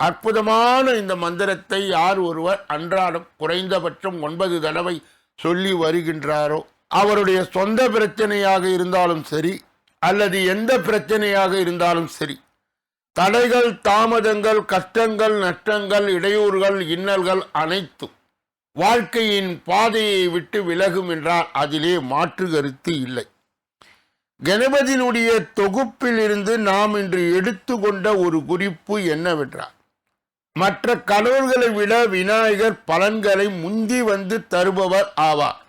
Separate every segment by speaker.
Speaker 1: அற்புதமான இந்த மந்திரத்தை யார் ஒருவர் அன்றாடம் குறைந்தபட்சம் ஒன்பது தடவை சொல்லி வருகின்றாரோ அவருடைய சொந்த பிரச்சனையாக இருந்தாலும் சரி அல்லது எந்த பிரச்சனையாக இருந்தாலும் சரி தடைகள் தாமதங்கள் கஷ்டங்கள் நஷ்டங்கள் இடையூறுகள் இன்னல்கள் அனைத்தும் வாழ்க்கையின் பாதையை விட்டு விலகும் என்றால் அதிலே மாற்று கருத்து இல்லை. கணபதியினுடைய தொகுப்பில் இருந்து நாம் இன்று எடுத்துக்கொண்ட ஒரு குறிப்பு என்னவென்றால் மற்ற கடவுள்களை விட விநாயகர் பலன்களை முந்தி வந்து தருபவர் ஆவார்.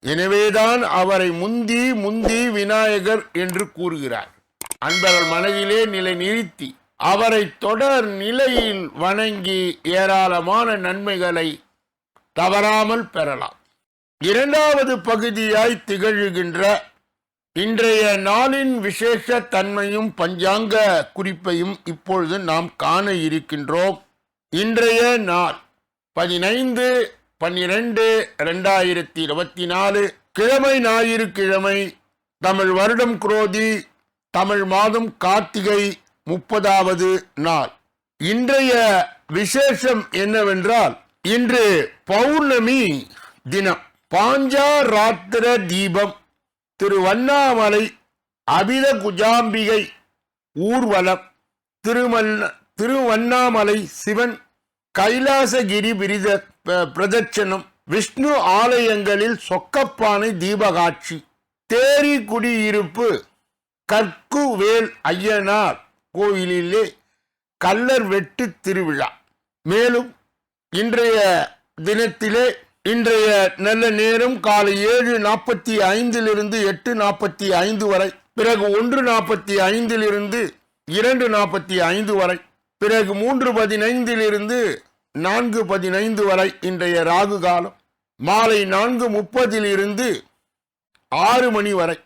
Speaker 1: எனவேதான் அவரை முந்தி முந்தி விநாயகர் என்று கூறுகிறார். அன்பர்கள் மனதிலே நிலை நிறுத்தி அவரை தொடர் நிலையில் வணங்கி ஏராளமான நன்மைகளை தவறாமல் பெறலாம். இரண்டாவது பகுதியாய் திகழ்கின்ற இன்றைய நாளின் விசேஷ தன்மையும் பஞ்சாங்க குறிப்பையும் இப்பொழுது நாம் காண இருக்கின்றோம். இன்றைய நாள் பதினைந்து பன்னிரெண்டு ரெண்டாயிரத்தி இருபத்தி நாலு. கிழமை ஞாயிறு கிழமை தமிழ் வருடம் குரோதி தமிழ் மாதம் கார்த்திகை முப்பதாவது நாள். இன்றைய விசேஷம் என்னவென்றால் இன்று பௌர்ணமி தினம். பாஞ்சா ராத்திர தீபம் திருவண்ணாமலை அபித குஜாம்பிகை ஊர்வலம் திருமல்ல திருவண்ணாமலை சிவன் கைலாசகிரி விரித பிரதட்சணம் விஷ்ணு ஆலயங்களில் சொக்கப்பானை தீபகாட்சி தேரி குடியிருப்பு கற்குவேல் ஐயனார் கோயிலிலே கல்லர் வெட்டு திருவிழா. மேலும் இன்றைய தினத்திலே இன்றைய நல்ல நேரம் காலை ஏழு நாற்பத்தி ஐந்திலிருந்து எட்டு நாற்பத்தி ஐந்து வரை பிறகு ஒன்று நாற்பத்தி ஐந்திலிருந்து இரண்டு நாற்பத்தி ஐந்து வரை. பிறகு மூன்று பதினைந்திலிருந்து நான்கு பதினைந்து வரை இன்றைய ராகு காலம். மாலை நான்கு முப்பதிலிருந்து ஆறு மணி வரை.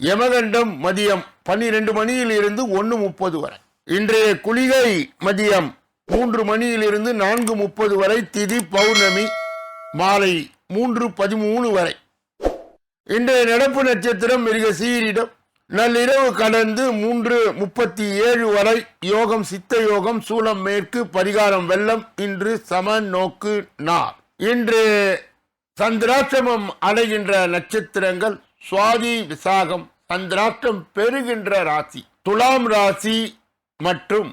Speaker 1: யமகண்டம் மதியம் பன்னிரண்டு மணியிலிருந்து ஒன்று முப்பது வரை. இன்றைய குளிகை மதியம் மூன்று மணியிலிருந்து நான்கு முப்பது வரை திதி பௌர்ணமி மாலை மூன்று பதிமூணு வரை. இன்றைய நடப்பு நட்சத்திரம் மிருக சீரிடம் நள்ளிரவு கடந்து மூன்று முப்பத்தி ஏழு வரை யோகம் சித்த யோகம் சூலம் மேற்கு பரிகாரம் வெள்ளம் இன்று சம நோக்கு நார் இன்று சந்திராஷ்டமம் அடைகின்ற நட்சத்திரங்கள் சுவாதி விசாகம் சந்திராஷ்டம் பெறுகின்ற ராசி துலாம் ராசி மற்றும்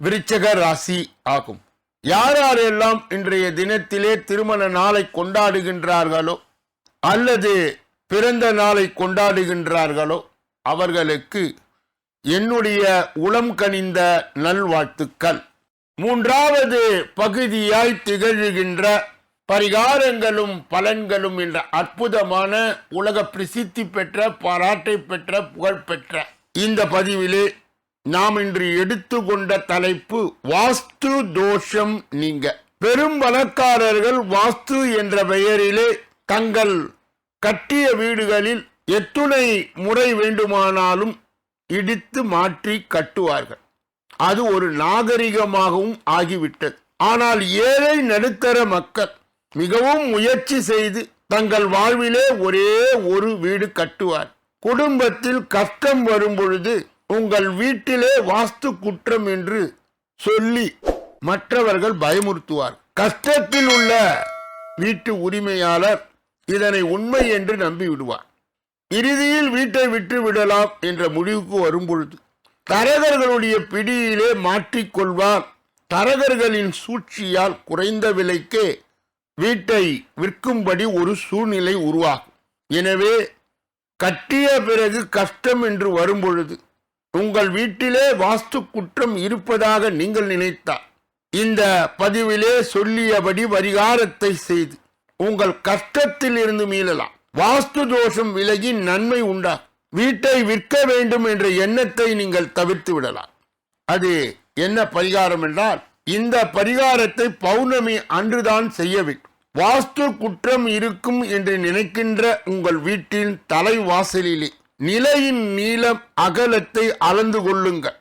Speaker 1: விருச்சக ராசி ஆகும். யார் யாரெல்லாம் இன்றைய தினத்திலே திருமண நாளை கொண்டாடுகின்றார்களோ அல்லது பிறந்த நாளை கொண்டாடுகின்றார்களோ அவர்களுக்கு என்னுடைய உளம் கனிந்த நல்வாழ்த்துக்கள். மூன்றாவது பகுதியாய் திகழ்கின்ற பரிகாரங்களும் பலன்களும் என்ற அற்புதமான உலக பிரசித்தி பெற்ற பாராட்டை பெற்ற புகழ் பெற்ற இந்த பதிவிலே நாம் இன்று எடுத்துக்கொண்ட தலைப்பு வாஸ்து தோஷம் நீங்க. பெரும் வழக்காரர்கள் வாஸ்து என்ற பெயரிலே தங்கள் கட்டிய வீடுகளில் எத்துணை முறை வேண்டுமானாலும் இடித்து மாற்றி கட்டுவார்கள். அது ஒரு நாகரிகமாகவும் ஆகிவிட்டது. ஆனால் ஏழை நடுத்தர மக்கள் மிகவும் முயற்சி செய்து தங்கள் வாழ்விலே ஒரே ஒரு வீடு கட்டுவார் குடும்பத்தில் கஷ்டம் வரும் பொழுது உங்கள் வீட்டிலே வாஸ்து குற்றம் என்று சொல்லி மற்றவர்கள் பயமுறுத்துவார் கஷ்டத்தில் உள்ள வீட்டு உரிமையாளர் இதனை உண்மை என்று நம்பிவிடுவார். இறுதியில் வீட்டை விட்டு விடலாம் என்ற முடிவுக்கு வரும் பொழுது தரகர்களுடைய பிடியிலே மாற்றிக்கொள்வார் தரகர்களின் சூழ்ச்சியால் குறைந்த விலைக்கே வீட்டை விற்கும்படி ஒரு சூழ்நிலை உருவாகும். எனவே கட்டிய பிறகு கஷ்டம் என்று வரும்பொழுது உங்கள் வீட்டிலே வாஸ்து குற்றம் இருப்பதாக நீங்கள் நினைத்தால் இந்த பதிவிலே சொல்லியபடி பரிகாரத்தை செய்து உங்கள் கஷ்டத்தில் இருந்து மீளலாம். வாஸ்து தோஷம் விலகி நன்மை உண்டா? வீட்டை விற்க வேண்டும் என்ற எண்ணத்தை நீங்கள் தவிர்த்து விடலாம். அது என்ன பரிகாரம் என்றால் இந்த பரிகாரத்தை பௌர்ணமி அன்றுதான் செய்ய வேண்டும். வாஸ்து குற்றம் இருக்கும் என்று நினைக்கின்ற உங்கள் வீட்டின் தலைவாசலிலே நிலையின் நீளம் அகலத்தை அளந்து கொள்ளுங்கள்.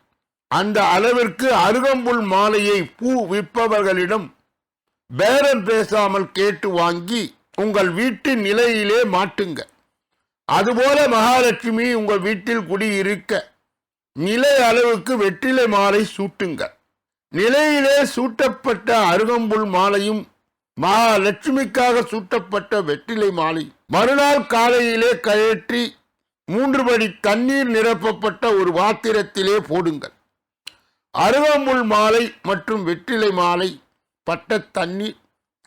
Speaker 1: அந்த அளவிற்கு அருகம்புல் மாலையை பூ விற்பவர்களிடம் பேரம் பேசாமல் கேட்டு வாங்கி உங்கள் வீட்டு நிலையிலே மாட்டுங்க. அதுபோல மகாலட்சுமி உங்கள் வீட்டில் குடியிருக்க. நிலை அளவுக்கு வெற்றிலை மாலை சூட்டுங்க. நிலையிலே சூட்டப்பட்ட அருகம்புல் மாலையும் மகாலட்சுமிக்காக சூட்டப்பட்ட வெற்றிலை மாலை மறுநாள் காலையிலே கழற்றி மூன்று படி தண்ணீர் நிரப்பப்பட்ட ஒரு பாத்திரத்திலே போடுங்கள். அருகம்புல் மாலை மற்றும் வெற்றிலை மாலை பட்ட தண்ணீர்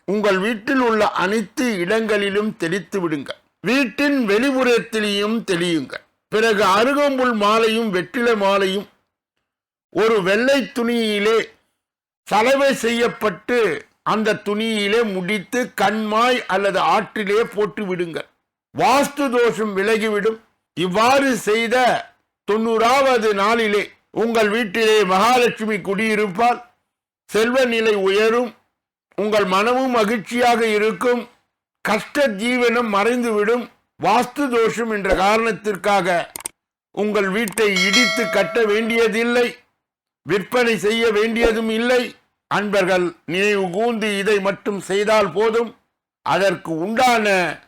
Speaker 1: உங்கள் வீட்டில் உள்ள அனைத்து இடங்களிலும் தெளித்து விடுங்கள். வீட்டின் வெளிப்புறத்திலேயும் தெளியுங்கள். பிறகு அருகம்புல் மாலையும் வெற்றிலை மாலையும் ஒரு வெள்ளை துணியிலே சலவை செய்யப்பட்டு அந்த துணியிலே முடித்து கண்மாய் அல்லது ஆற்றிலே போட்டு விடுங்கள். வாஸ்து தோஷம் விலகிவிடும். இவ்வாறு செய்த தொண்ணூறாவது நாளிலே உங்கள் வீட்டிலே மகாலட்சுமி குடியிருப்பால் செல்வ நிலை உயரும். உங்கள் மனமும் மகிழ்ச்சியாக இருக்கும். கஷ்ட ஜீவனம் மறைந்துவிடும். வாஸ்து தோஷம் என்ற காரணத்திற்காக உங்கள் வீட்டை இடித்து கட்ட வேண்டியதில்லை. விற்பனை செய்ய வேண்டியதும் இல்லை. அன்பர்கள் நினைவு கூந்து இதை மட்டும் செய்தால் போதும். அதற்கு உண்டான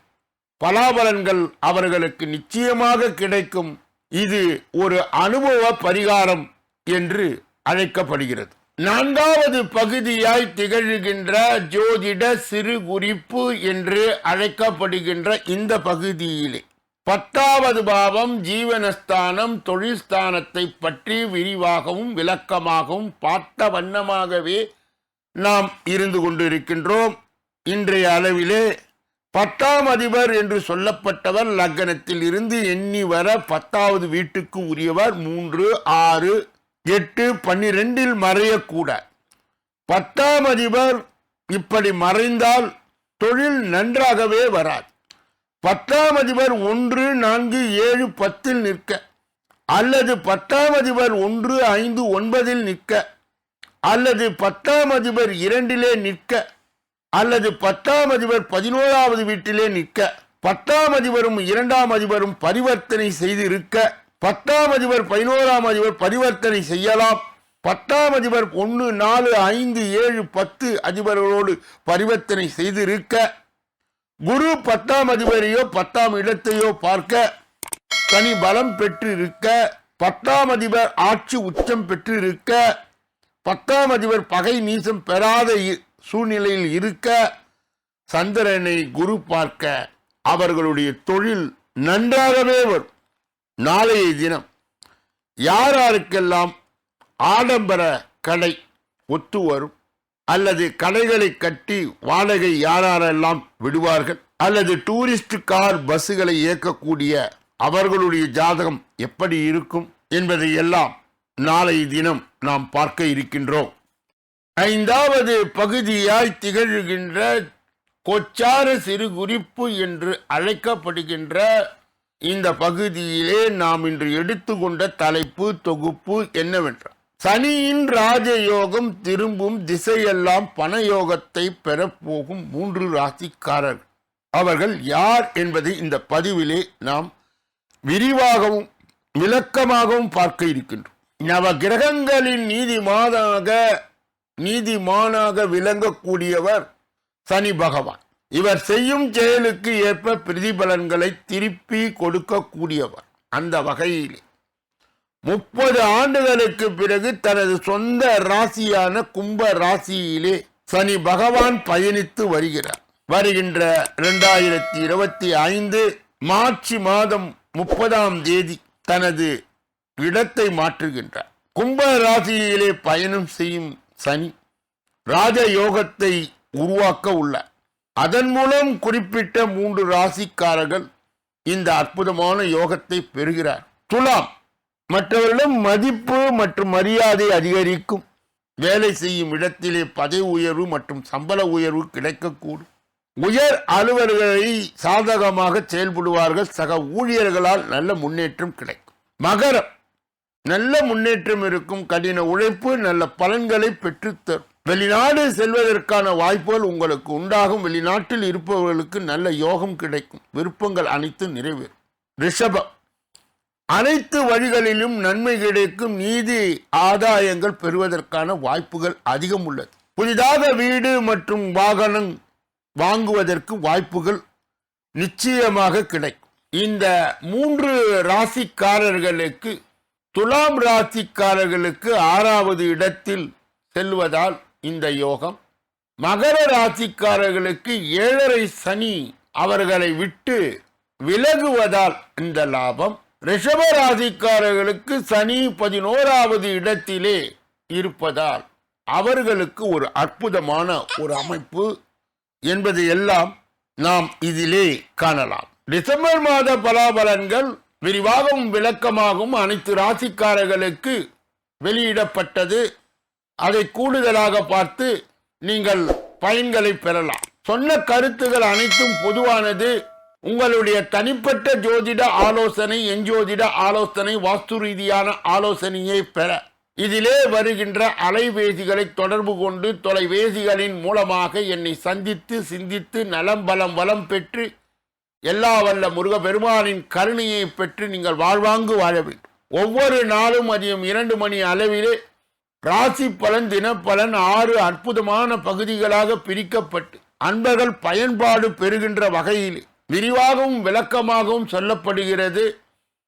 Speaker 1: பலாபலன்கள் அவர்களுக்கு நிச்சயமாக கிடைக்கும். இது ஒரு அனுபவ பரிகாரம் என்று அழைக்கப்படுகிறது. நான்காவது பகுதியாய் திகழ்கின்ற ஜோதிட சிறு குறிப்பு என்று அழைக்கப்படுகின்ற இந்த பகுதியிலே. பத்தாவது பாவம் ஜீவனஸ்தானம் தொழில்ஸ்தானத்தை பற்றி விரிவாகவும் விளக்கமாகவும் பார்த்த வண்ணமாகவே நாம் இருந்து கொண்டிருக்கின்றோம். இன்றைய அளவிலே பத்தாம் அதிபர் என்று சொல்லப்பட்டவர் லக்னத்தில் இருந்து எண்ணி வர பத்தாவது வீட்டுக்கு உரியவர் மூன்று ஆறு எட்டு பன்னிரெண்டில் மறையக்கூட. பத்தாம் அதிபர் இப்படி மறைந்தால் தொழில் நன்றாகவே வராது. பத்தாம் அதிபர் ஒன்று நான்கு ஏழு பத்தில் நிற்க. அல்லது பத்தாம் அதிபர் ஒன்று ஐந்து ஒன்பதில் நிற்க. அல்லது பத்தாம் அதிபர் இரண்டிலே நிற்க. அல்லது பத்தாம் அதிபர் பதினோராவது வீட்டிலே நிற்க. பத்தாம் அதிபரும் இரண்டாம் அதிபரும் பரிவர்த்தனை செய்திருக்க. பத்தாம் அதிபர் பதினோராம் அதிபர் பரிவர்த்தனை செய்யலாம். பத்தாம் அதிபர் ஒன்று நாலு ஐந்து ஏழு பத்து அதிபர்களோடு பரிவர்த்தனை செய்திருக்க. குரு பத்தாம் அதிபரையோ பத்தாம் இடத்தையோ பார்க்க. தனி பலம் பெற்று இருக்க பத்தாம் அதிபர் ஆட்சி உச்சம் பெற்று இருக்க பத்தாம் அதிபர் பகை நீசம் பெறாத இ- சூழ்நிலையில் இருக்க. சந்திரனை குரு பார்க்க. அவர்களுடைய தொழில் நன்றாகவே வரும். நாளைய தினம் யார் யாருக்கெல்லாம் ஆடம்பர கடை ஒத்து வரும் அல்லது கடைகளை கட்டி வாடகை யாரெல்லாம் விடுவார்கள் அல்லது டூரிஸ்ட் கார் பஸ்ஸுகளை இயக்கக்கூடிய அவர்களுடைய ஜாதகம் எப்படி இருக்கும் என்பதை எல்லாம் நாளை தினம் நாம் பார்க்க இருக்கின்றோம். ஐந்தாவது பகுதியாய் திகழ்கின்ற கொச்சார சிறு குறிப்பு என்று அழைக்கப்படுகின்ற இந்த பகுதியிலே நாம் இன்று எடுத்துக்கொண்ட தலைப்பு தொகுப்பு என்னவென்றால் சனியின் ராஜயோகம் திரும்பும் திசையெல்லாம் பணயோகத்தை பெறப்போகும் மூன்று ராசிக்காரர்கள். அவர்கள் யார் என்பதை இந்த பதிவிலே நாம் விரிவாகவும் விளக்கமாகவும் பார்க்க இருக்கின்றோம். நவ கிரகங்களின் நீதிமானாக நீதிமானாக விளங்கக்கூடியவர் சனி பகவான். இவர் செய்யும் செயலுக்கு ஏற்ப பிரதிபலன்களை திருப்பி கொடுக்கக்கூடியவர். அந்த வகையிலே முப்பது ஆண்டுகளுக்கு பிறகு தனது சொந்த ராசியான கும்ப ராசியிலே சனி பகவான் பயணித்து வருகிறார். வருகின்ற இரண்டாயிரத்தி இருபத்தி ஐந்து மார்ச் மாதம் முப்பதாம் தேதி தனது இடத்தை மாற்றுகின்றார். கும்ப ராசியிலே பயணம் செய்யும் சனி ராஜ யோகத்தை உருவாக்க உள்ளார். அதன் மூலம் குறிப்பிட்ட மூன்று ராசிக்காரர்கள் இந்த அற்புதமான யோகத்தை பெறுகிறார். துலாம் மற்றவர்களிடம் மதிப்பு மற்றும் மரியாதை அதிகரிக்கும். வேலை செய்யும் இடத்திலே பதவி உயர்வு மற்றும் சம்பள உயர்வு கிடைக்கக்கூடும். உயர் அலுவலர்களை சாதகமாக செயல்படுவார்கள். சக ஊழியர்களால் நல்ல முன்னேற்றம் கிடைக்கும். மகரம் நல்ல முன்னேற்றம் இருக்கும். கடின உழைப்பு நல்ல பலன்களை பெற்றுத்தரும். வெளிநாடு செல்வதற்கான வாய்ப்புகள் உங்களுக்கு உண்டாகும். வெளிநாட்டில் இருப்பவர்களுக்கு நல்ல யோகம் கிடைக்கும். விருப்பங்கள் அனைத்தும் நிறைவேறும். ரிஷபம். அனைத்து வழிகளிலும் நன்மை கிடைக்கும். நீதி ஆதாயங்கள் பெறுவதற்கான வாய்ப்புகள் அதிகம் உள்ளது. புதிதாக வீடு மற்றும் வாகனம் வாங்குவதற்கு வாய்ப்புகள் நிச்சயமாக கிடைக்கும். இந்த மூன்று ராசிக்காரர்களுக்கு துலாம் ராசிக்காரர்களுக்கு ஆறாவது இடத்தில் செல்வதால் இந்த யோகம் மகர ராசிக்காரர்களுக்கு ஏழரை சனி அவர்களை விட்டு விலகுவதால் இந்த லாபம். ரிஷப ராசிக்காரர்களுக்கு சனி பதினோராவது இடத்திலே இருப்பதால் அவர்களுக்கு ஒரு அற்புதமான ஒரு அமைப்பு என்பது எல்லாம் நாம் இதிலே காணலாம். டிசம்பர் மாத பலாபலன்கள் விரிவாகவும் விளக்கமாகவும் அனைத்து ராசிக்காரர்களுக்கு வெளியிடப்பட்டது. அதை கூடுதலாக பார்த்து நீங்கள் பயன்களை பெறலாம். சொன்ன கருத்துகள் அனைத்தும் பொதுவானது. உங்களுடைய தனிப்பட்ட ஜோதிட ஆலோசனை எஞ்சோதிட ஆலோசனை வாஸ்து ரீதியான ஆலோசனையை பெற. இதிலே வருகின்ற அலைபேசிகளை தொடர்பு கொண்டு தொலைபேசிகளின் மூலமாக என்னை சந்தித்து சிந்தித்து நலம் பலம் வளம் பெற்று எல்லா வல்ல முருக பெருமானின் கருணையை பெற்று நீங்கள் வாழ்வாங்கு வாழ வேண்டும். ஒவ்வொரு நாளும் மதியம் இரண்டு மணி அளவிலே ராசி பலன் தினப்பலன் ஆறு அற்புதமான பகுதிகளாக பிரிக்கப்பட்டு அன்பர்கள் பயன்பாடு பெறுகின்ற வகையில் விரிவாகவும் விளக்கமாகவும் சொல்லப்படுகிறது.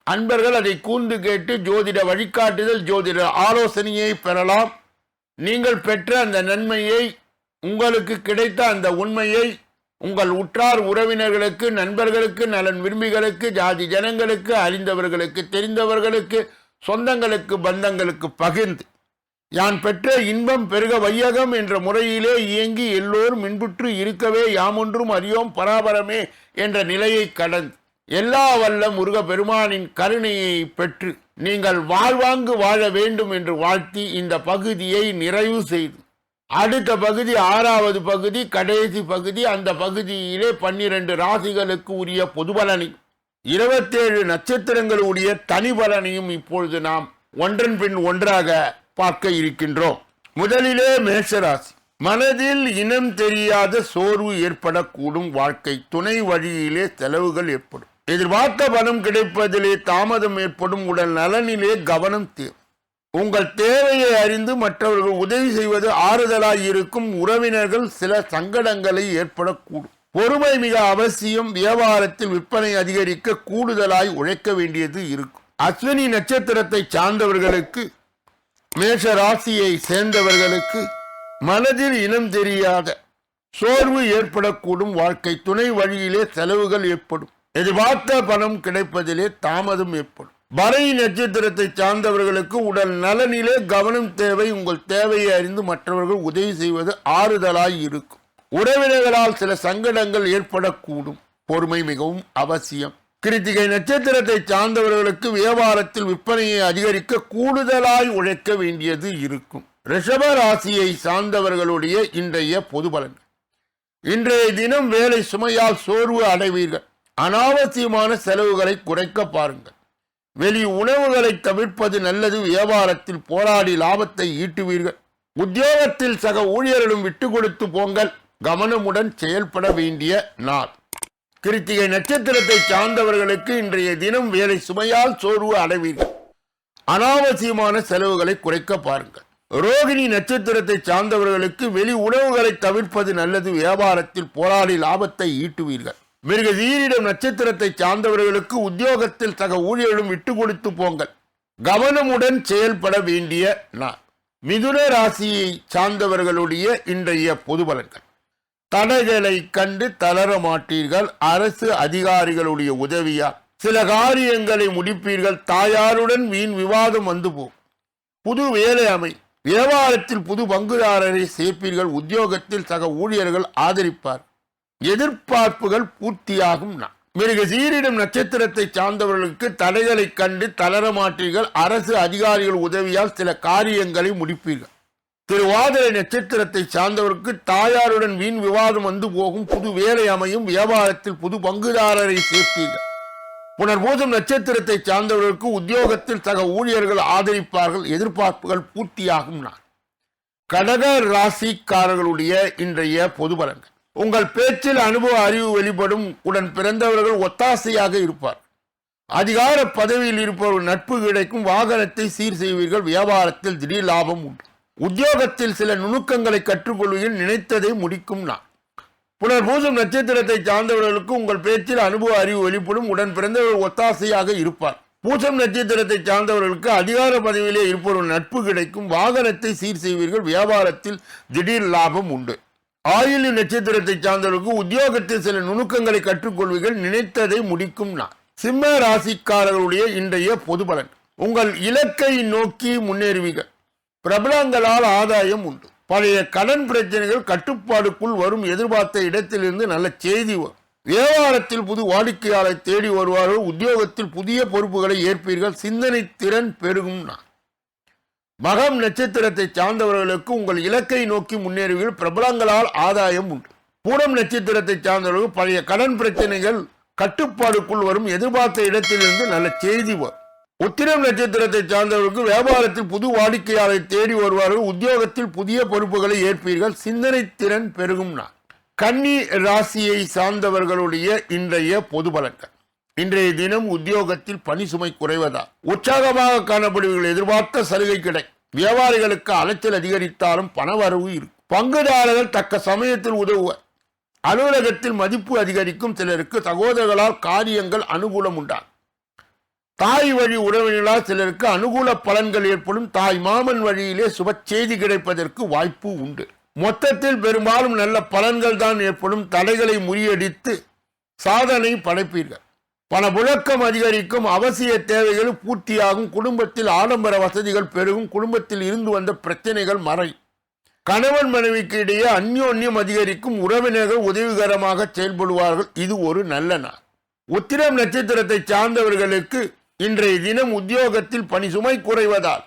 Speaker 1: அன்பர்கள் அதை கூர்ந்து கேட்டு ஜோதிட வழிகாட்டுதல் ஜோதிட ஆலோசனையை பெறலாம். நீங்கள் பெற்ற அந்த நன்மையை உங்களுக்கு கிடைத்த அந்த உண்மையை உங்கள் உற்றார் உறவினர்களுக்கு நண்பர்களுக்கு நலன் விரும்பிகளுக்கு ஜாதி ஜனங்களுக்கு அறிந்தவர்களுக்கு தெரிந்தவர்களுக்கு சொந்தங்களுக்கு பந்தங்களுக்கு பகிர்ந்து யான் பெற்ற இன்பம் பெருக வையகம் என்ற முறையிலே இயங்கி எல்லோரும் இன்புற்று இருக்கவே யாமொன்றும் அறியோம் பராபரமே என்ற நிலையை கடந்து எல்லா வல்ல முருக பெருமானின் கருணையை பெற்று நீங்கள் வாழ்வாங்கு வாழ வேண்டும் என்று வாழ்த்தி இந்த பகுதியை நிறைவு செய்து. அடுத்த பகுதி ஆறாவது பகுதி கடைசி பகுதி அந்த பகுதியிலே பன்னிரண்டு ராசிகளுக்கு உரிய பொதுபலனை. இருபத்தேழு நட்சத்திரங்களுடைய தனி பலனையும் இப்பொழுது நாம் ஒன்றன் பின் ஒன்றாக பார்க்க இருக்கின்றோம். முதலிலே மேஷராசி. மனதில் இனம் தெரியாத சோர்வு ஏற்படக்கூடும் வாழ்க்கை. துணை வழியிலே செலவுகள் ஏற்படும். எதிர்பார்த்த பணம் கிடைப்பதிலே தாமதம் ஏற்படும். உடல் நலனிலே கவனம் தேவை. உங்கள் தேவையை அறிந்து மற்றவர்கள் உதவி செய்வது ஆறுதலாய் இருக்கும். உறவினர்கள் சில சங்கடங்களை ஏற்படக்கூடும். பொறுமை மிக அவசியம். வியாபாரத்தில் விற்பனை அதிகரிக்க கூடுதலாய் உழைக்க வேண்டியது இருக்கும். அஸ்வினி நட்சத்திரத்தை சார்ந்தவர்களுக்கு மேஷ ராசியை சேர்ந்தவர்களுக்கு மனதில் இனம் தெரியாத சோர்வு ஏற்படக்கூடும் வாழ்க்கை துணை வழியிலே செலவுகள் ஏற்படும். எதிர்பார்த்த பணம் கிடைப்பதிலே தாமதம் ஏற்படும். பறை நட்சத்திரத்தை சார்ந்தவர்களுக்கு உடல் நலனிலே கவனம் தேவை உங்கள் தேவையை அறிந்து மற்றவர்கள் உதவி செய்வது ஆறுதலாய் இருக்கும். உறவினர்களால் சில சங்கடங்கள் ஏற்படக்கூடும். பொறுமை மிகவும் அவசியம். கிருத்திகை நட்சத்திரத்தை சார்ந்தவர்களுக்கு வியாபாரத்தில் விற்பனையை அதிகரிக்க கூடுதலாய் உழைக்க வேண்டியது இருக்கும். ரிஷப ராசியை சார்ந்தவர்களுடைய இன்றைய பொது பலன். இன்றைய தினம் வேலை சுமையால் சோர்வு அடைவீர்கள். அனாவசியமான செலவுகளை குறைக்க பாருங்கள். வெளி உணவுகளை தவிர்ப்பது நல்லது. வியாபாரத்தில் போராடி லாபத்தை ஈட்டுவீர்கள். உத்தியோகத்தில் சக ஊழியர்களும் விட்டு கொடுத்து போங்கள். கவனமுடன் செயல்பட வேண்டிய நாள். கிருத்திகை நட்சத்திரத்தை சார்ந்தவர்களுக்கு இன்றைய தினம் வேலை சுமையால் சோர்வு அடைவீர்கள். அனாவசியமான செலவுகளை குறைக்க பாருங்கள். ரோகிணி நட்சத்திரத்தை சார்ந்தவர்களுக்கு வெளி உணவுகளை தவிர்ப்பது நல்லது. வியாபாரத்தில் போராடி லாபத்தை ஈட்டுவீர்கள். மிருக தீரிடம் நட்சத்திரத்தை சார்ந்தவர்களுக்கு உத்தியோகத்தில் சக ஊழியர்களும் விட்டு கொடுத்து போங்கள். கவனமுடன் செயல்பட வேண்டிய நான் மிதுன ராசியை சார்ந்தவர்களுடைய இன்றைய பொது பலன்கள். தடைகளை கண்டு தளர மாட்டீர்கள் அரசு அதிகாரிகளுடைய உதவியா? சில காரியங்களை முடிப்பீர்கள். தாயாருடன் வீண் விவாதம் வந்து போ. புது வேலை அமை. வியாபாரத்தில் புது பங்குதாரரை சேர்ப்பீர்கள். உத்தியோகத்தில் சக ஊழியர்கள் ஆதரிப்பார். எதிர்பார்ப்புகள் பூர்த்தியாகும் நாள் மிருக சீரிடம் நட்சத்திரத்தை சார்ந்தவர்களுக்கு தடைகளை கண்டு தளர மாட்டீர்கள் அரசு அதிகாரிகள் உதவியால் சில காரியங்களை முடிப்பீர்கள். திருவாதிரை நட்சத்திரத்தை சார்ந்தவருக்கு தாயாருடன் வீண் விவாதம் வந்து போகும் புது வேலை அமையும் வியாபாரத்தில் புது பங்குதாரரை சேர்ப்பீர்கள். புனர்பூசம் நட்சத்திரத்தை சார்ந்தவர்களுக்கு உத்தியோகத்தில் சக ஊழியர்கள் ஆதரிப்பார்கள் எதிர்பார்ப்புகள் பூர்த்தியாகும் நான் கடக ராசிக்காரர்களுடைய இன்றைய பொது பலன்கள். உங்கள் பேச்சில் அனுபவ அறிவு வெளிப்படும் உடன் பிறந்தவர்கள் ஒத்தாசையாக இருப்பார் அதிகார பதவியில் இருப்பவர்கள் நட்பு கிடைக்கும் வாகனத்தை சீர் செய்வீர்கள் வியாபாரத்தில் திடீர் லாபம் உண்டு. உத்தியோகத்தில் சில நுணுக்கங்களை கற்றுக்கொள்வதில் நினைத்ததை முடிக்கும் நான். புனர் பூசம் நட்சத்திரத்தை சார்ந்தவர்களுக்கு உங்கள் பேச்சில் அனுபவ அறிவு வெளிப்படும் உடன் பிறந்தவர்கள் ஒத்தாசையாக இருப்பார். பூசம் நட்சத்திரத்தை சார்ந்தவர்களுக்கு அதிகார பதவியிலே இருப்பவர்கள் நட்பு கிடைக்கும் வாகனத்தை சீர் செய்வீர்கள் வியாபாரத்தில் திடீர் லாபம் உண்டு. ஆயுள் நட்சத்திரத்தை சார்ந்தவர்களுக்கு உத்தியோகத்தில் சில நுணுக்கங்களை கற்றுக்கொள்வீர்கள் நினைத்ததை முடிக்கும் நான். சிம்ம ராசிக்காரர்களுடைய இன்றைய பொது பலன் உங்கள் இலக்கை நோக்கி முன்னேறுவீர்கள். பிரபலங்களால் ஆதாயம் உண்டு. பழைய கடன் பிரச்சனைகள் கட்டுப்பாடுக்குள் வரும் எதிர்பார்த்த இடத்திலிருந்து நல்ல செய்தி வரும். வியாபாரத்தில் புது வாடிக்கையாளரை தேடி வருவார்கள். உத்தியோகத்தில் புதிய பொறுப்புகளை ஏற்பீர்கள். சிந்தனை திறன் பெருகும் நான். மகம் நட்சத்திரத்தை சார்ந்தவர்களுக்கு உங்கள் இலக்கை நோக்கி முன்னேறுவீர்கள். பிரபலங்களால் ஆதாயம் உண்டு. பூரம் நட்சத்திரத்தை சார்ந்தவர்கள் பழைய கடன் பிரச்சனைகள் கட்டுப்பாடுக்குள் வரும். எதிர்பார்த்த இடத்திலிருந்து நல்ல செய்தி வரும். உத்திரம் நட்சத்திரத்தை சார்ந்தவர்களுக்கு வியாபாரத்தில் புது வாடிக்கையாளரை தேடி வருவார்கள். உத்தியோகத்தில் புதிய பொறுப்புகளை ஏற்பீர்கள். சிந்தனை திறன் பெருகும் நான் கன்னி ராசியை சார்ந்தவர்களுடைய இன்றைய பொது பலன்கள் இன்றைய தினம் உத்தியோகத்தில் பணி சுமை குறைவதா உற்சாகமாக காணப்படுவீர்கள். எதிர்பார்த்த சலுகை கிடை வியாபாரிகளுக்கு அலைச்சல் அதிகரித்தாலும் பணவரவு இருக்கும். பங்குதாரர்கள் தக்க சமயத்தில் உதவுவர். அலுவலகத்தில் மதிப்பு அதிகரிக்கும் சிலருக்கு சகோதரர்களால் காரியங்கள் அனுகூலம் உண்டாகும். தாய் வழி உறவினர்களால் சிலருக்கு அனுகூல பலன்கள் ஏற்படும். தாய் மாமன் வழியிலே சுப செய்தி கிடைப்பதற்கு வாய்ப்பு உண்டு. மொத்தத்தில் பெரும்பாலும் நல்ல பலன்கள் தான் ஏற்படும். தடைகளை முறியடித்து சாதனை படைப்பீர்கள். பணப்புழக்கம் அதிகரிக்கும். அவசிய தேவைகள் பூர்த்தியாகும். குடும்பத்தில் ஆடம்பர வசதிகள் பெருகும். குடும்பத்தில் இருந்து வந்த பிரச்சனைகள் மறை. கணவன் மனைவிக்கு இடையே அந்யோன்யம் அதிகரிக்கும். உறவினர்கள் உதவிகரமாக செயல்படுவார்கள். இது ஒரு நல்ல நாள். உத்திரம் நட்சத்திரத்தை சார்ந்தவர்களுக்கு இன்றைய தினம் உத்தியோகத்தில் பணி சுமை குறைவதால்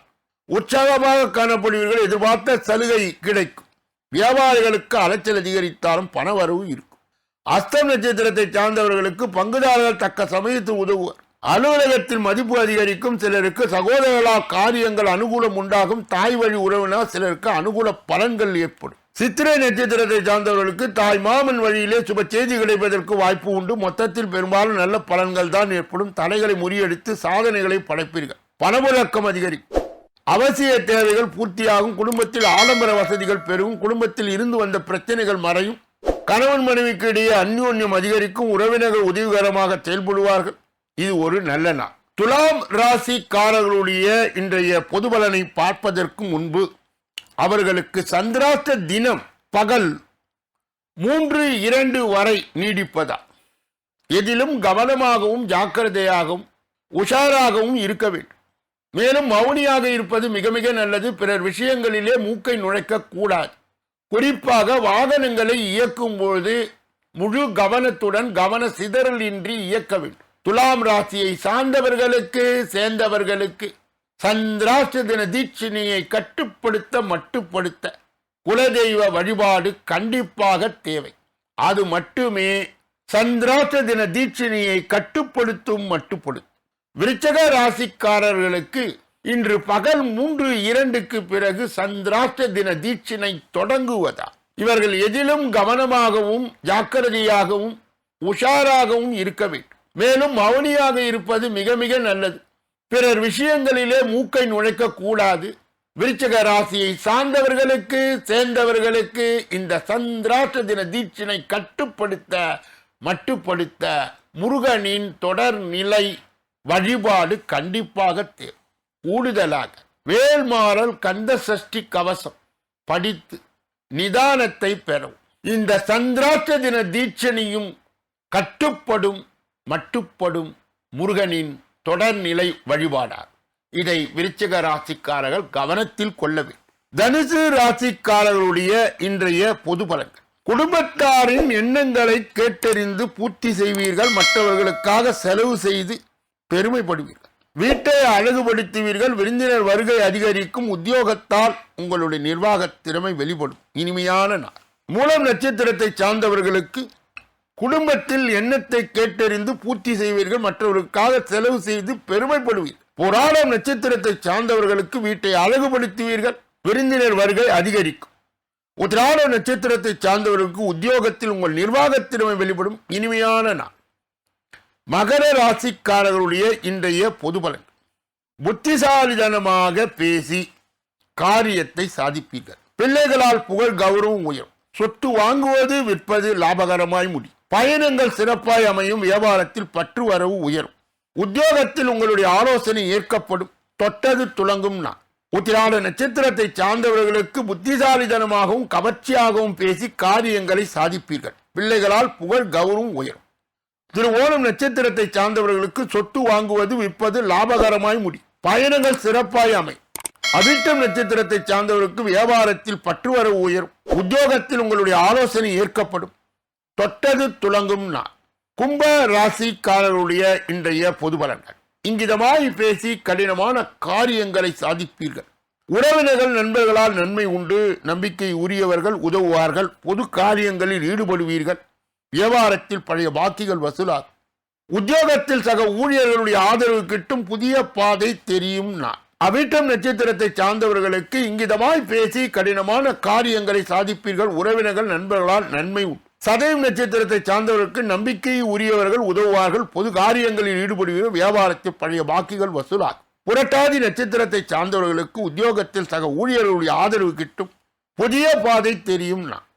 Speaker 1: உற்சாகமாக காணப்படுவீர்கள் எதிர்பார்த்த சலுகை கிடைக்கும். வியாபாரிகளுக்கு அலைச்சல் அதிகரித்தாலும் பண வரவு இருக்கும். அஸ்தம் நட்சத்திரத்தை சார்ந்தவர்களுக்கு பங்குதாரர்கள் தக்க சமயத்தில் உதவுவர். அலுவலகத்தில் மதிப்பு அதிகரிக்கும் சிலருக்கு சகோதரர்களால் காரியங்கள் அனுகூலம் உண்டாகும் தாய் வழி உறவினால் சிலருக்கு அனுகூல பலன்கள் ஏற்படும். சித்திரை நட்சத்திரத்தை சார்ந்தவர்களுக்கு தாய் மாமன் வழியிலே சுப செய்தி கிடைப்பதற்கு வாய்ப்பு உண்டு. மொத்தத்தில் பெரும்பாலும் நல்ல பலன்கள் தான் ஏற்படும். தடைகளை முறியடித்து சாதனைகளை படைப்பீர்கள். பணமுழக்கம் அதிகரிக்கும். அவசிய தேவைகள் பூர்த்தியாகும். குடும்பத்தில் ஆடம்பர வசதிகள் பெருகும். குடும்பத்தில் இருந்து வந்த பிரச்சனைகள் மறையும். கணவன் மனைவிக்கு இடையே அந்யோன்யம் அதிகரிக்கும். உறவினர்கள் உதவிகரமாக செயல்படுவார்கள். இது ஒரு நல்ல நாள். துலாம் ராசிக்காரர்களுடைய இன்றைய பொது பலனை பார்ப்பதற்கு முன்பு அவர்களுக்கு சந்திராஷ்ட தினம் பகல் மூன்று இரண்டு வரை நீடிப்பதா. எதிலும் கவனமாகவும் ஜாக்கிரதையாகவும் உஷாராகவும் இருக்க வேண்டும். மேலும் மௌனியாக இருப்பது மிக மிக நல்லது. பிறர் விஷயங்களிலே மூக்கை நுழைக்க கூடாது. குறிப்பாக வாகனங்களை இயக்கும் பொழுது முழு கவனத்துடன் கவன சிதறல் இன்றி இயக்க வேண்டும். துலாம் ராசியை சார்ந்தவர்களுக்கு சேர்ந்தவர்களுக்கு சந்திராஷ்ட தின தீட்சிணியை கட்டுப்படுத்த மட்டுப்படுத்த குலதெய்வ வழிபாடு கண்டிப்பாக தேவை. அது மட்டுமே சந்திராஷ்ட தின தீட்சிணியை கட்டுப்படுத்தும் மட்டுப்படுத்தும். விருச்சக ராசிக்காரர்களுக்கு இன்று பகல் மூன்று இரண்டுக்கு பிறகு சந்திராஷ்ட தின தீட்சிணை தொடங்குவதா? இவர்கள் எதிலும் கவனமாகவும் ஜாக்கிரதையாகவும் உஷாராகவும் இருக்க வேண்டும். மேலும் மௌனியாக இருப்பது மிக மிக நல்லது. பிறர் விஷயங்களிலே மூக்கை நுழைக்க கூடாது. விருச்சக ராசியை சார்ந்தவர்களுக்கு சேர்ந்தவர்களுக்கு இந்த சந்திராஷ்ட தின தீட்சினை கட்டுப்படுத்த மட்டுப்படுத்த முருகனின் தொடர் நிலை வழிபாடு கண்டிப்பாக தேவை. கூடுதலாக வேல்மாறல் கந்த சஷ்டி கவசம் படித்து நிதானத்தை பெறும். இந்த சந்திராட்ச தின தீட்சணியும் கட்டுப்படும் மட்டுப்படும் முருகனின் தொடர்நிலை வழிபாடார். இதை விருச்சிக ராசிக்காரர்கள் கவனத்தில் கொள்ள வேண்டும். தனுசு ராசிக்காரர்களுடைய இன்றைய பொது பலன்கள். குடும்பத்தாரின் எண்ணங்களை கேட்டறிந்து பூர்த்தி செய்வீர்கள். மற்றவர்களுக்காக செலவு செய்து பெருமைப்படுவீர்கள். வீட்டை அழகுபடுத்துவீர்கள். விருந்தினர் வருகை அதிகரிக்கும். உத்தியோகத்தால் உங்களுடைய நிர்வாக திறமை வெளிப்படும். இனிமையான நாள். மூலம் நட்சத்திரத்தை சார்ந்தவர்களுக்கு குடும்பத்தில் எண்ணத்தை கேட்டறிந்து பூர்த்தி செய்வீர்கள் மற்றவர்களுக்காக செலவு செய்து பெருமைப்படுவீர்கள் புராணம் நட்சத்திரத்தை சார்ந்தவர்களுக்கு வீட்டை அழகுபடுத்துவீர்கள் விருந்தினர் வருகை அதிகரிக்கும். உத்திராட நட்சத்திரத்தை சார்ந்தவர்களுக்கு உத்தியோகத்தில் உங்கள் நிர்வாகத்திறமை வெளிப்படும் இனிமையான நாள். மகர ராசிக்காரர்களுடைய இன்றைய பொது பலன். புத்திசாலிதனமாக பேசி காரியத்தை சாதிப்பீர்கள். பிள்ளைகளால் புகழ் கௌரவம் உயரும். சொத்து வாங்குவது விற்பது லாபகரமாய் முடியும். பயணங்கள் சிறப்பாய் அமையும். வியாபாரத்தில் பற்று வரவு உயரும். உத்தியோகத்தில் உங்களுடைய ஆலோசனை ஏற்கப்படும். தொட்டது துளங்கும் நான் உத்திராட நட்சத்திரத்தை சார்ந்தவர்களுக்கு புத்திசாலிதனமாகவும் கவர்ச்சியாகவும் பேசி காரியங்களை சாதிப்பீர்கள். பிள்ளைகளால் புகழ் கௌரவம் உயரும். திருவோணம் நட்சத்திரத்தை சார்ந்தவர்களுக்கு சொத்து வாங்குவது விற்பது லாபகரமாய் முடி பயணங்கள் சிறப்பாய் அமை அவிட்டம் நட்சத்திரத்தை சார்ந்தவர்களுக்கு வியாபாரத்தில் பற்றுவரவு உயரும். உத்தியோகத்தில் உங்களுடைய ஆலோசனை ஏற்கப்படும். தொட்டது துளங்கும் நாள். கும்ப ராசிக்காரருடைய இன்றைய பொது பலன்கள். இங்கிதமாய் பேசி கடினமான காரியங்களை சாதிப்பீர்கள். உறவினர்கள் நண்பர்களால் நன்மை உண்டு நம்பிக்கை உரியவர்கள் உதவுவார்கள் பொது காரியங்களில் ஈடுபடுவீர்கள். வியாபாரத்தில் பழைய பாக்கிகள் வசூலாகும். உத்தியோகத்தில் சக ஊழியர்களுடைய ஆதரவு கிட்டும் புதிய பாதை தெரியும் நான் அவிட்டம் நட்சத்திரத்தை சார்ந்தவர்களுக்கு இங்கிதமாய் பேசி கடினமான காரியங்களை சாதிப்பீர்கள். உறவினர்கள் நண்பர்களால் நன்மை உண்டு. சதயம் நட்சத்திரத்தை சார்ந்தவர்களுக்கு நம்பிக்கை உரியவர்கள் உதவுவார்கள். பொது காரியங்களில் ஈடுபடுவீர்கள் வியாபாரத்தில் பழைய பாக்கிகள் வசூலாகும். புரட்டாதி நட்சத்திரத்தை சார்ந்தவர்களுக்கு உத்தியோகத்தில் சக ஊழியர்களுடைய ஆதரவு கிட்டும். புதிய பாதை தெரியும் நான்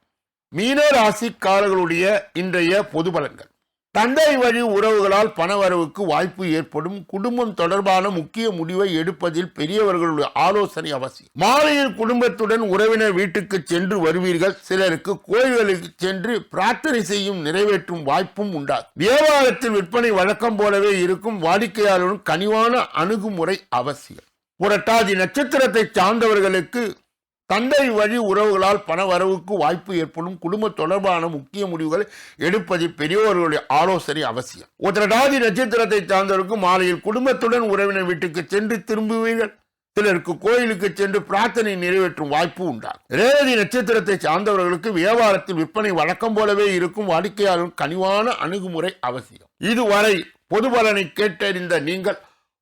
Speaker 1: மீன ராசிக்காரர்களுடைய இன்றைய பொது பலன்கள். தந்தை வழி உறவுகளால் பணவரவுக்கு வாய்ப்பு ஏற்படும். குடும்பம் தொடர்பான முக்கிய முடிவை எடுப்பதில் பெரியவர்களுடைய ஆலோசனை அவசியம். மாலையில் குடும்பத்துடன் உறவினர் வீட்டுக்கு சென்று வருவீர்கள். சிலருக்கு கோயில்களுக்கு சென்று பிரார்த்தனை செய்யும் நிறைவேற்றும் வாய்ப்பும் உண்டாகும். வியாபாரத்தில் விற்பனை வழக்கம் போலவே இருக்கும். வாடிக்கையாளருடன் கனிவான அணுகுமுறை அவசியம். புரட்டாதி நட்சத்திரத்தை சார்ந்தவர்களுக்கு தந்தை வழி உறவுகளால் பண வரவுக்கு வாய்ப்பு ஏற்படும். குடும்ப தொடர்பான முக்கிய முடிவுகளை எடுப்பதில் பெரியோர்களுடைய ஆலோசனை அவசியம். உத்திரடாதி நட்சத்திரத்தை சார்ந்தவருக்கு மாலையில் குடும்பத்துடன் உறவினர் வீட்டுக்கு சென்று திரும்புவீர்கள். சிலருக்கு கோயிலுக்கு சென்று பிரார்த்தனை நிறைவேற்றும் வாய்ப்பு உண்டாகும். ரேவதி நட்சத்திரத்தை சார்ந்தவர்களுக்கு வியாபாரத்தில் விற்பனை வழக்கம் போலவே இருக்கும் வாடிக்கையாளர் கனிவான அணுகுமுறை அவசியம். இதுவரை பொது பலனை கேட்டறிந்த நீங்கள்